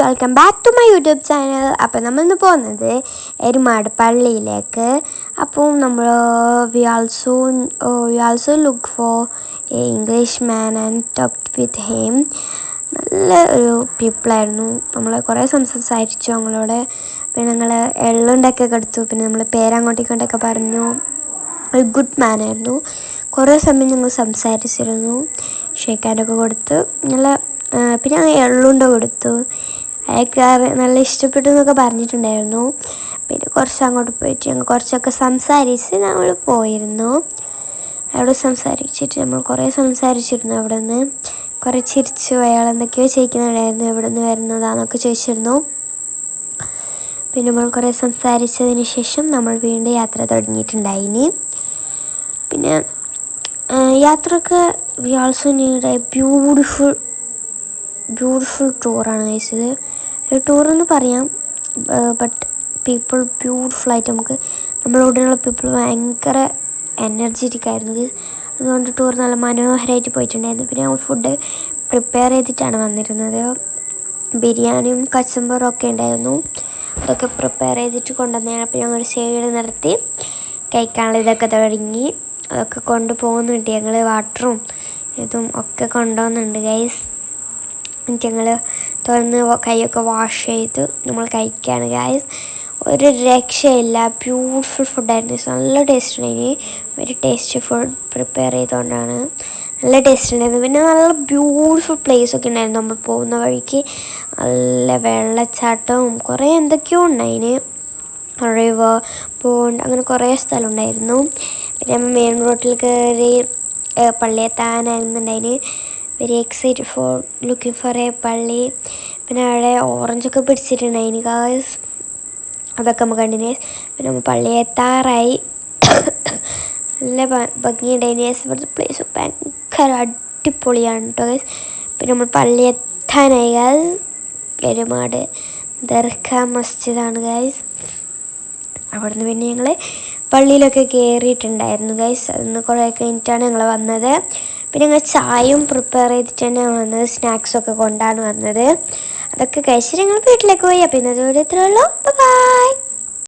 Welcome back to my YouTube channel അപ്പോൾ നമ്മളിന്ന് പോകുന്നത് എരുമാട് പള്ളിയിലേക്ക്. അപ്പോൾ നമ്മൾ we also we also look for a English man and talk with him നല്ല ഒരു പീപ്പിളായിരുന്നു നമ്മൾ കുറേ സംസാരിച്ചു. ഞങ്ങളോട് പിന്നെ ഞങ്ങൾ എള്ളുണ്ടൊക്കെ എടുത്തു പിന്നെ നമ്മൾ പേരങ്ങോട്ടും ഇങ്ങോട്ടൊക്കെ പറഞ്ഞു. ഒരു ഗുഡ് മാൻ ആയിരുന്നു. കുറേ സമയം ഞങ്ങൾ സംസാരിച്ചിരുന്നു. ഷേക്കാനൊക്കെ കൊടുത്ത്. നല്ല പിന്നെ എള്ളുണ്ട കൊടുത്തു. അയാൾക്ക് നല്ല ഇഷ്ടപ്പെട്ടു എന്നൊക്കെ പറഞ്ഞിട്ടുണ്ടായിരുന്നു. പിന്നെ കുറച്ച് അങ്ങോട്ട് പോയിട്ട് ഞങ്ങൾ കുറച്ചൊക്കെ സംസാരിച്ച് നമ്മൾ പോയിരുന്നു. അവിടെ സംസാരിച്ചിട്ട് നമ്മൾ കുറേ സംസാരിച്ചിരുന്നു അവിടെ നിന്ന് കുറേ ചിരിച്ചു അയാൾ എന്തൊക്കെയോ ചോദിക്കുന്നുണ്ടായിരുന്നു എവിടെ നിന്ന് വരുന്നതാന്നൊക്കെ ചോദിച്ചിരുന്നു. പിന്നെ നമ്മൾ കുറേ സംസാരിച്ചതിന് ശേഷം നമ്മൾ വീണ്ടും യാത്ര തുടങ്ങിയിട്ടുണ്ടായിനി. പിന്നെ യാത്രയൊക്കെ we also need a beautiful beautiful ടൂറാണ് കഴിച്ചത് ടൂർ എന്ന് പറയാം. ബട്ട് പീപ്പിൾ ബ്യൂട്ടിഫുൾ ആയിട്ട് നമുക്ക്. കൂടെയുള്ള പീപ്പിൾ ഭയങ്കര എനർജറ്റിക് ആയിരുന്നു. അതുകൊണ്ട് ടൂർ നല്ല മനോഹരമായിട്ട് പോയിട്ടുണ്ടായിരുന്നു. പിന്നെ ഫുഡ് പ്രിപ്പയർ ചെയ്തിട്ടാണ് വന്നിരുന്നത്. ബിരിയാണിയും കച്ചമ്പറും ഒക്കെ ഉണ്ടായിരുന്നു. അതൊക്കെ പ്രിപ്പയർ ചെയ്തിട്ട് കൊണ്ടുവന്നതാണ്. അപ്പോൾ ഞങ്ങൾ സൈഡ് നിർത്തി കഴിക്കാനുള്ള ഇതൊക്കെ തുടങ്ങി അതൊക്കെ കൊണ്ടുപോകുന്നുണ്ട്. ഞങ്ങൾ വാട്ടറും ഇതും ഒക്കെ കൊണ്ടുപോകുന്നുണ്ട് ഗൈസ് ഞങ്ങൾ തുറന്ന് കൈയൊക്കെ വാഷ് ചെയ്ത് നമ്മൾ കഴിക്കുകയാണ് ഗായ്സ് ഒരു രക്ഷയില്ല. ബ്യൂട്ടിഫുൾ ഫുഡായിരുന്നു നല്ല ടേസ്റ്റ് ഉണ്ടായിരുന്നു ഒരു ടേസ്റ്റ് ഫുഡ് പ്രിപ്പയർ ചെയ്തുകൊണ്ടാണ്. നല്ല ടേസ്റ്റ് ഉണ്ടായിരുന്നു. പിന്നെ നല്ല ബ്യൂട്ടിഫുൾ പ്ലേസ് ഒക്കെ ഉണ്ടായിരുന്നു നമ്മൾ പോകുന്ന വഴിക്ക്. നല്ല വെള്ളച്ചാട്ടവും കുറേ എന്തൊക്കെയോ ഉണ്ടായിന്. റിവർ പോണ്ട് അങ്ങനെ കുറേ സ്ഥലമുണ്ടായിരുന്നു പിന്നെ നമ്മൾ മെയിൻ റോഡിൽ കയറി പള്ളിയെത്താനായിരുന്നുണ്ടായിന് very excited for looking for a പള്ളി. പിന്നെ അവിടെ ഓറഞ്ചൊക്കെ പിടിച്ചിട്ടുണ്ടായിന് കാസ് അതൊക്കെ നമുക്ക് കണ്ടിന്. പിന്നെ നമ്മൾ പള്ളി എത്താറായി. നല്ല ഭംഗി Yes, ഇവിടുത്തെ പ്ലേസ് ഭയങ്കര അടിപൊളിയാണ് കേട്ടോ ഗൈസ് പിന്നെ നമ്മൾ പള്ളി എത്താനായി പെരുമാട് എരുമാട് ദർഗ മസ്ജിദാണ് ഗായ്സ് അവിടുന്ന് പിന്നെ ഞങ്ങൾ പള്ളിയിലൊക്കെ കയറിയിട്ടുണ്ടായിരുന്നു ഗൈസ് അന്ന് കുറേ കഴിഞ്ഞിട്ടാണ് ഞങ്ങൾ വന്നത്. പിന്നെ ഞങ്ങൾ ചായയും പ്രിപ്പയർ ചെയ്തിട്ട് തന്നെ വന്നത്. സ്നാക്സൊക്കെ കൊണ്ടാണ് വന്നത്. അതൊക്കെ കഴിച്ചിട്ട് ഞങ്ങൾ വീട്ടിലേക്ക് പോയി. അപ്പം ഇന്നത്തെ വീഡിയോ ഇത്രയുള്ളൂ ബൈ